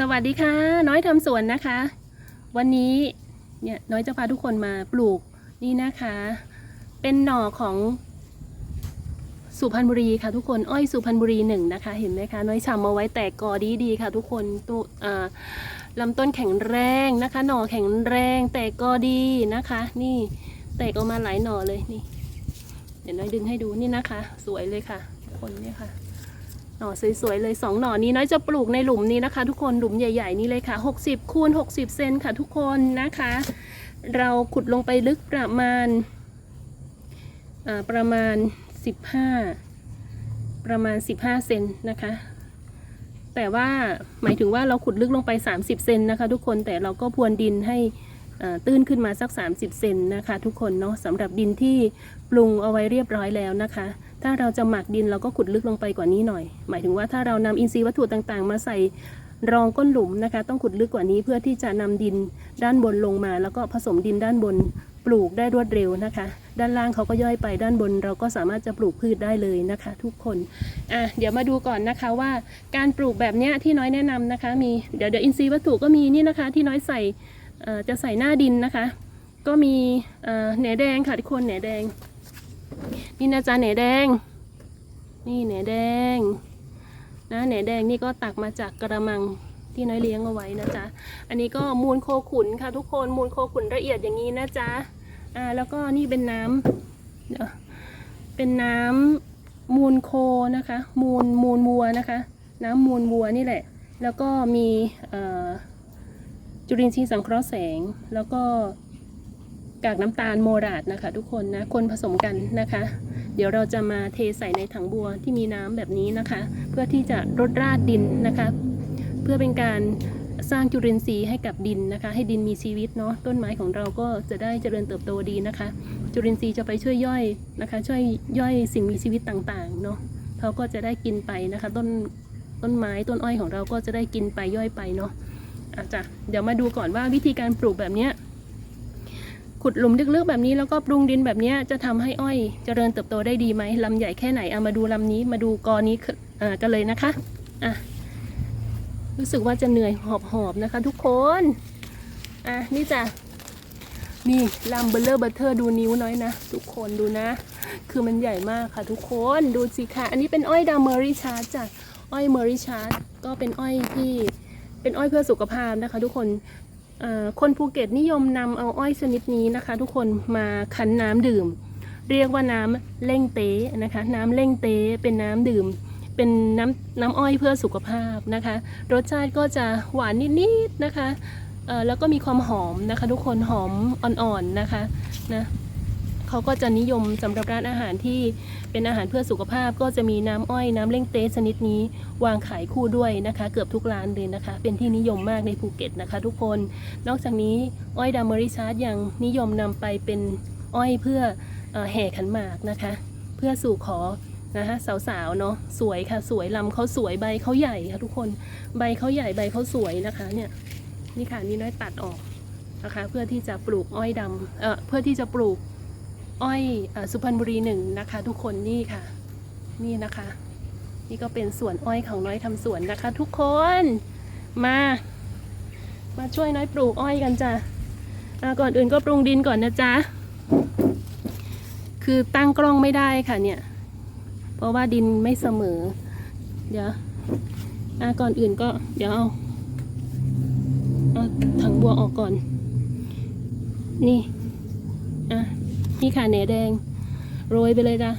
สวัสดีค่ะ น้อยทำสวนนะคะ วันนี้เนี่ยน้อยจะพาทุกคนมาปลูกนี่นะคะ เป็นหน่อของสุพรรณบุรีค่ะทุกคนอ้อยสุพรรณบุรีหนึ่งนะคะ เห็นไหมคะน้อยชำเอาไว้แตกกอดีดีค่ะ ทุกคนตัวอ่าลำต้นแข็งแรงนะคะ หน่อแข็งแรงแตกกอดีนะคะ นี่แตกออกมาหลายหน่อเลยนี่ เดี๋ยวน้อยดึงให้ดูนี่นะคะ สวยเลยค่ะทุกคนเนี่ยค่ะ หน่อสวยๆเลยสองหน่อนี้น้อยจะปลูกในหลุมนี้นะคะ ทุกคนหลุมใหญ่ๆนี่เลยค่ะ 60คูณ60 เซนค่ะทุกคนนะคะ เราขุดลงไปลึกประมาณาประมาณ 15 ประมาณ 15 เซนนะคะ แต่ว่าหมายถึงว่าเราขุดลึกลงไป 30 เซนนะคะ ทุกคนแต่เราก็พรวนดินให้ตื้นขึ้นมาสัก 30 เซนนะคะ ทุกคนเนาะสำหรับดินที่ปรุงเอาไว้เรียบร้อยแล้วนะคะ ถ้าเราจะหมักดินเราก็ขุดลึกลงไปกว่านี้หน่อย หมายถึงว่าถ้าเรานำอินทรีย์วัตถุต่างๆ มาใส่รองก้นหลุมนะคะ ต้องขุดลึกกว่านี้เพื่อที่จะนำดินด้านบนลงมา แล้วก็ผสมดินด้านบนปลูกได้รวดเร็วนะคะ ด้านล่างเขาก็ย่อยไปด้านบน เราก็สามารถจะปลูกพืชได้เลยนะคะ ทุกคนอะเดี๋ยวมาดูก่อนนะคะว่าการปลูกแบบเนี้ยที่น้อยแนะนำนะคะ มีเดี๋ยวเดี๋ยวอินทรีย์วัตถุก็มีนี่นะคะ ที่น้อยใส่จะใส่หน้าดินนะคะ ก็มีเอ่อแหนแดงค่ะทุกคนแหนแดง นี่นะจ๊ะแหนแดง นี่แหนแดง นะแหนแดงนี่ก็ตักมาจากกระมังที่น้อยเลี้ยงเอาไว้นะจ๊ะ อันนี้ก็มูลโคขุนค่ะทุกคนมูลโคขุนละเอียดอย่างนี้นะจ๊ะ อ่าแล้วก็นี่เป็นน้ำเดี๋ยวเป็นน้ำมูลโคนะคะ มูลมูลวัวนะคะ น้ำมูลวัวนี่แหละ แล้วก็มีจุลินทรีย์สังเคราะห์แสง แล้วก็ กากน้ำตาลโมราดนะคะทุกคนนะคนผสมกันนะคะ เดี๋ยวเราจะมาเทใส่ในถังบัวที่มีน้ำแบบนี้นะคะ เพื่อที่จะรดราดดินนะคะ เพื่อเป็นการสร้างจุลินทรีย์ให้กับดินนะคะ ให้ดินมีชีวิตเนาะต้นไม้ของเราก็จะได้เจริญเติบโตดีนะคะ จุลินทรีย์จะไปช่วยย่อยนะคะ ช่วยย่อยสิ่งมีชีวิตต่างๆเนาะเขาก็จะได้กินไปนะคะ ต้นต้นไม้ต้นอ้อยของเราก็จะได้กินไปย่อยไปเนาะอาจจะเดี๋ยวมาดูก่อนว่าวิธีการปลูกแบบเนี้ย ขุดหลุมลึกๆแบบนี้แล้วก็ปรุงดินแบบนี้จะทำให้อ้อยเจริญเติบโตได้ดีไหมลำใหญ่แค่ไหนเอามาดูลำนี้มาดูกอนี้กันเลยนะคะอะรู้สึกว่าจะเหนื่อยหอบๆนะคะ ทุกคนอะนี่จ้ะนี่ลำเบลเลอร์เบเทอร์ดูนิ้วน้อยนะ ทุกคนดูนะ คือมันใหญ่มากค่ะทุกคนดูสิค่ะ อันนี้เป็นอ้อยดาวเมอริชาร์ดจ้ะอ้อยเมอริชาร์ดก็เป็นอ้อยที่เป็นอ้อยเพื่อสุขภาพนะคะ ทุกคน คนภูเก็ตนิยมนำเอาอ้อยชนิดนี้นะคะ ทุกคนมาคั้นน้ำดื่ม เรียกว่าน้ำเล่งเต้นะคะ น้ำเล่งเต้เป็นน้ำดื่ม เป็นน้ำน้ำอ้อยเพื่อสุขภาพนะคะ รสชาติก็จะหวานนิดๆนะคะแล้วก็มีความหอมนะคะ ทุกคนหอมอ่อนๆนะคะนะ เขาก็จะนิยมสำหรับร้านอาหารที่เป็นอาหารเพื่อสุขภาพ ก็จะมีน้ำอ้อยน้ำเล่งเต้ชนิดนี้ วางขายคู่ด้วยนะคะ เกือบทุกร้านเลยนะคะ เป็นที่นิยมมากในภูเก็ตนะคะ ทุกคน นอกจากนี้อ้อยดามอริชาร์ดยังนิยมนำไปเป็นอ้อยเพื่อเอ่อแห่ขันหมากนะคะ เพื่อสู่ขอนะคะสาวๆเนาะสวยค่ะสวยลำเขาสวยใบเขาใหญ่ค่ะทุกคนใบเขาใหญ่ใบเขาสวยนะคะเนี่ยนี่ค่ะนี่น้อยตัดออกนะคะ เพื่อที่จะปลูกอ้อยดำเอ่อเพื่อที่จะปลูก อ้อยอสุพรรณบุรีหนึ่งนะคะ ทุกคนนี่ค่ะ นี่นะคะ นี่ก็เป็นสวนอ้อยของน้อยทำสวนนะคะ ทุกคนมา มาช่วยน้อยปลูกอ้อยกันจ้ะอ่าก่อนอื่นก็ปรุงดินก่อนนะจ๊ะคือตั้งกล้องไม่ได้ค่ะเนี่ย เพราะว่าดินไม่เสมอ เดี๋ยวก่อนอื่นก็เดี๋ยวเอาเอาถังบัวออกก่อน นี่อะ นี่ค่ะแหนแดง โรยไปเลยจ้ะ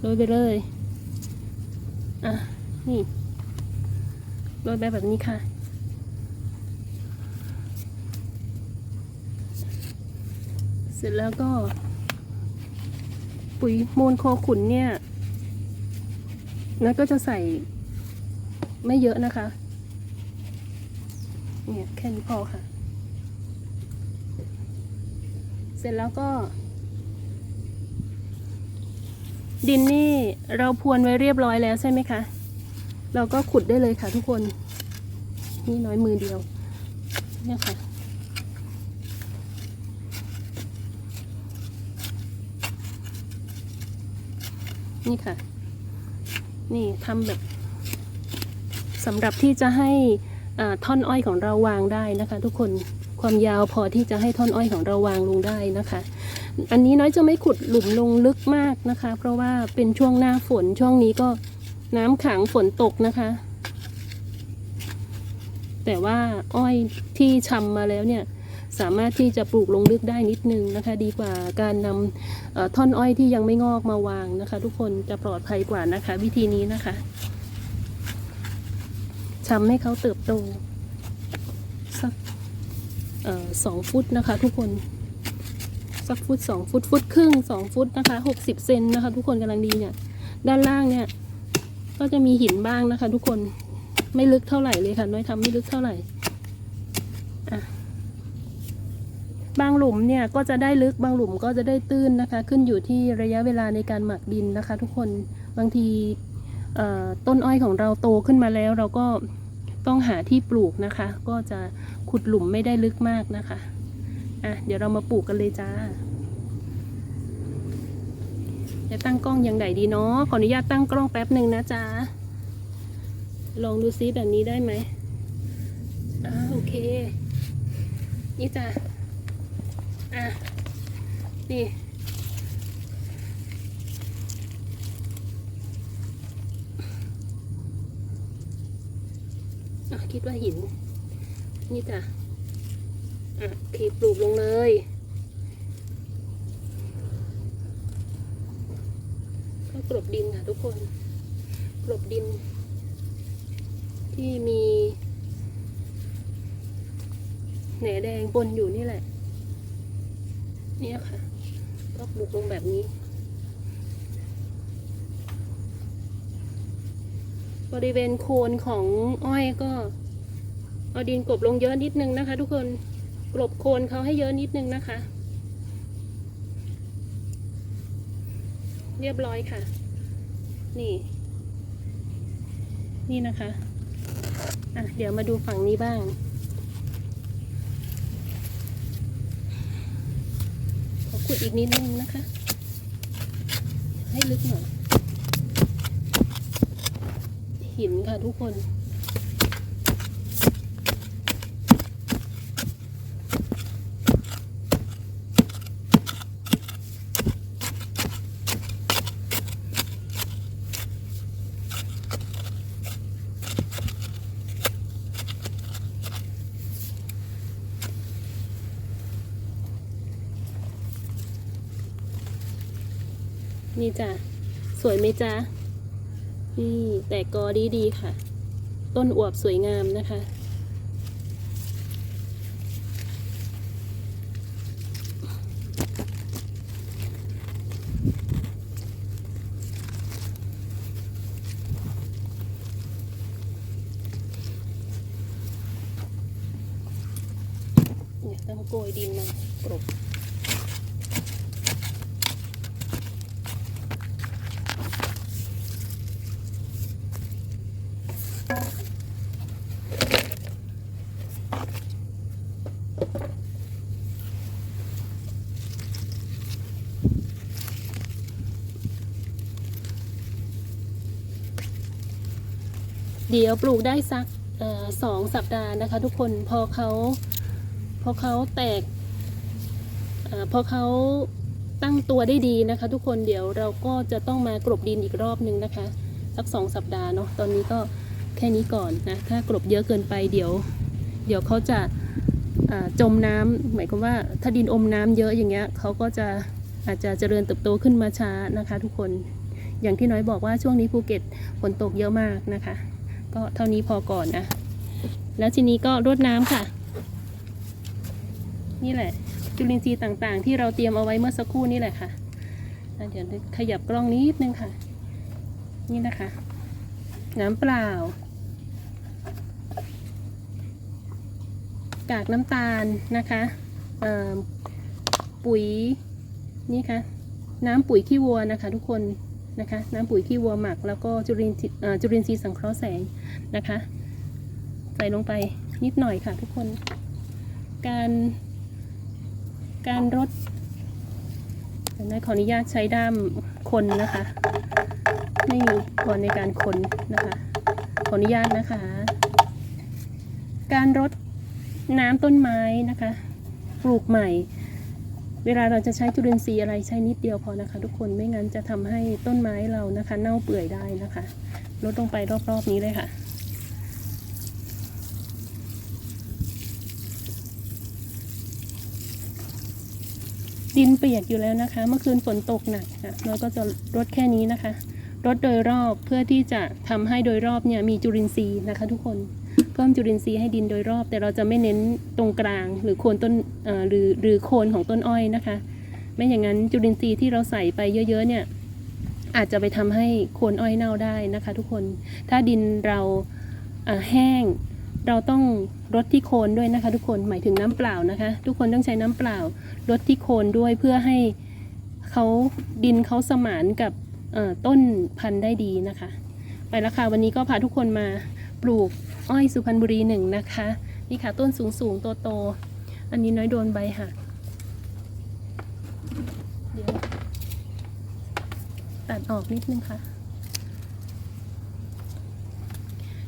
โรยไปเลย อะ นี่ โรยไปแบบนี้ค่ะ เสร็จแล้วก็ ปุ๋ยมูลโคขุนเนี่ยแล้วก็จะใส่ไม่เยอะนะคะ เนี่ยแค่นี้พอค่ะ เสร็จแล้วก็ ดินนี่เราพรวนไว้เรียบร้อยแล้วใช่ไหมคะ เราก็ขุดได้เลยค่ะทุกคน นี่น้อยมือเดียว เนี่ยค่ะนี่ค่ะ นี่ทำแบบสำหรับที่จะให้ ท่อนอ้อยของเราวางได้นะคะ ทุกคนความยาวพอที่จะให้ท่อนอ้อยของเราวางลงได้นะคะ อันนี้น้อยจะไม่ขุดหลุมลงลึกมากนะคะ เพราะว่าเป็นช่วงหน้าฝนช่วงนี้ก็น้ำขังฝนตกนะคะ แต่ว่าอ้อยที่ชำมาแล้วเนี่ยสามารถที่จะปลูกลงลึกได้นิดนึงนะคะ ดีกว่าการนำท่อนอ้อยที่ยังไม่งอกมาวางนะคะ ทุกคนจะปลอดภัยกว่านะคะ วิธีนี้นะคะ ชำให้เขาเติบโตสักสองฟุตนะคะทุกคนสักฟุตสองฟุตฟุตครึ่งสองฟุตนะคะหกสิบเซนนะคะ ทุกคนกำลังดีเนี่ย ด้านล่างเนี่ย ก็จะมีหินบ้างนะคะ ทุกคนไม่ลึกเท่าไหร่เลยค่ะ น้อยทำไม่ลึกเท่าไหร่บางหลุมเนี่ยก็จะได้ลึกบางหลุมก็จะได้ตื้นนะคะ ขึ้นอยู่ที่ระยะเวลาในการหมักดินนะคะ ทุกคนบางที ต้นอ้อยของเราโตขึ้นมาแล้ว เราก็ต้องหาที่ปลูกนะคะ ก็จะขุดหลุมไม่ได้ลึกมากนะคะอะเดี๋ยวเรามาปลูกกันเลยจ้าจะตั้งกล้องยังไงดีเนาะขออนุญาตตั้งกล้องแป๊บหนึ่งนะจ๊ะลองดูซิแบบนี้ได้ไหมอ่าโอเค นี่จ้ะอะนี่ คิดว่าหิน นี่จ้ะอะโอเคปลูกลงเลยก็กลบดินค่ะทุกคนกลบดิน ที่มีแหนแดงปนอยู่นี่แหละ เนี่ยค่ะ ก็ปลูกลงแบบนี้ บริเวณโคนของอ้อยก็ เอาดินกลบลงเยอะนิดนึงนะคะ ทุกคนกลบโคนเขาให้เยอะนิดนึงนะคะ เรียบร้อยค่ะ นี่ นี่นะคะอะเดี๋ยวมาดูฝั่งนี้บ้างขอขุดอีกนิดนึงนะคะ ให้ลึกหน่อย หินค่ะทุกคน นี่จ้ะ สวยไหมจ๊ะ นี่แต่กอดีดีๆค่ะ ต้นอวบสวยงามนะคะ เนี่ยต้องโกยดินมากรบ เดี๋ยวปลูกได้สักออสองสัปดาห์นะคะ ทุกคนพอเขาพอเขาแตกออพอเขาตั้งตัวได้ดีนะคะ ทุกคนเดี๋ยวเราก็จะต้องมากรบดินอีกรอบหนึ่งนะคะ สักสองสัปดาห์เนาะตอนนี้ก็แค่นี้ก่อนนะถ้ากรบเยอะเกินไปเดี๋ยว เดี๋ยวเขาจะจมน้ำหมายความว่าถ้าดินอมน้ำเยอะอย่างเงี้ยเขาก็จะอาจจะเจริญเติบโตขึ้นมาช้านะคะ ทุกคนอย่างที่น้อยบอกว่าช่วงนี้ภูเก็ตฝนตกเยอะมากนะคะ ก็เท่านี้พอก่อนนะ แล้วทีนี้ก็รดน้ำค่ะ นี่แหละ จุลินทรีย์ต่างๆ ที่เราเตรียมเอาไว้เมื่อสักครู่นี่แหละค่ะเดี๋ยวขยับกล้องนิดนึงค่ะ นี่นะคะ น้ำเปล่า กากน้ำตาลนะคะปุ๋ยนี่ค่ะน้ำปุ๋ยขี้วัวนะคะ ทุกคนนะคะ น้ำปุ๋ยขี้วัวหมัก แล้วก็จุลินจุลินทรีย์สังเคราะห์แสง นะคะ ใส่ลงไปนิดหน่อยค่ะทุกคน การการรดเดี๋ยวนะขออนุญาตใช้ด้ามคนนะคะ ไม่มีก่อนในการคนนะคะ ขออนุญาตนะคะ การรดน้ำต้นไม้นะคะ ปลูกใหม่ เวลาเราจะใช้จุลินทรีย์อะไรใช้นิดเดียวพอนะคะ ทุกคนไม่งั้นจะทำให้ต้นไม้เรานะคะ เน่าเปื่อยได้นะคะลดลงไปรอบๆนี้เลยค่ะ ดินเปียกอยู่แล้วนะคะ เมื่อคืนฝนตกหนักค่ะเราก็จะรดแค่นี้นะคะรดโดยรอบเพื่อที่จะทำให้โดยรอบเนี่ยมีจุลินทรีย์นะคะ ทุกคนเพิ่มจุลินทรีย์ให้ดินโดยรอบ แต่เราจะไม่เน้นตรงกลางหรือโคนต้นเอ่อหรือหรือโคนของต้นอ้อยนะคะ ไม่อย่างนั้นจุลินทรีย์ที่เราใส่ไปเยอะๆเนี่ยอาจจะไปทำให้โคนอ้อยเน่าได้นะคะ ทุกคนถ้าดินเราแห้งเราต้อง รดที่โคนด้วยนะคะ ทุกคนหมายถึงน้ำเปล่านะคะ ทุกคนต้องใช้น้ำเปล่ารดที่โคนด้วยเพื่อให้เขาดินเขาสมานกับต้นพันธุ์ได้ดีนะคะ ไปแล้วค่ะวันนี้ก็พาทุกคนมาปลูกอ้อยสุพรรณบุรีหนึ่งนะคะ นี่ค่ะต้นสูงสูงโตโตอันนี้น้อยโดนใบหักตัดออกนิดนึงค่ะ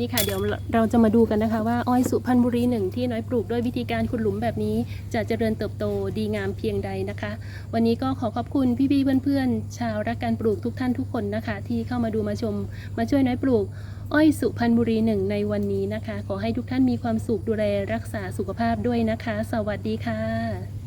นี่ค่ะเดี๋ยวเราจะมาดูกันนะคะว่าอ้อยสุพรรณบุรีหนึ่งที่น้อยปลูกด้วยวิธีการขุดหลุมแบบนี้ จะเจริญเติบโตดีงามเพียงใดนะคะ วันนี้ก็ขอขอบคุณพี่ๆเพื่อนๆชาวรักการปลูกทุกท่านทุกคนนะคะ ที่เข้ามาดูมาชม มาช่วยน้อยปลูก อ้อยสุพรรณบุรีหนึ่งในวันนี้นะคะ ขอให้ทุกท่านมีความสุขดูแลรักษาสุขภาพด้วยนะคะ สวัสดีค่ะ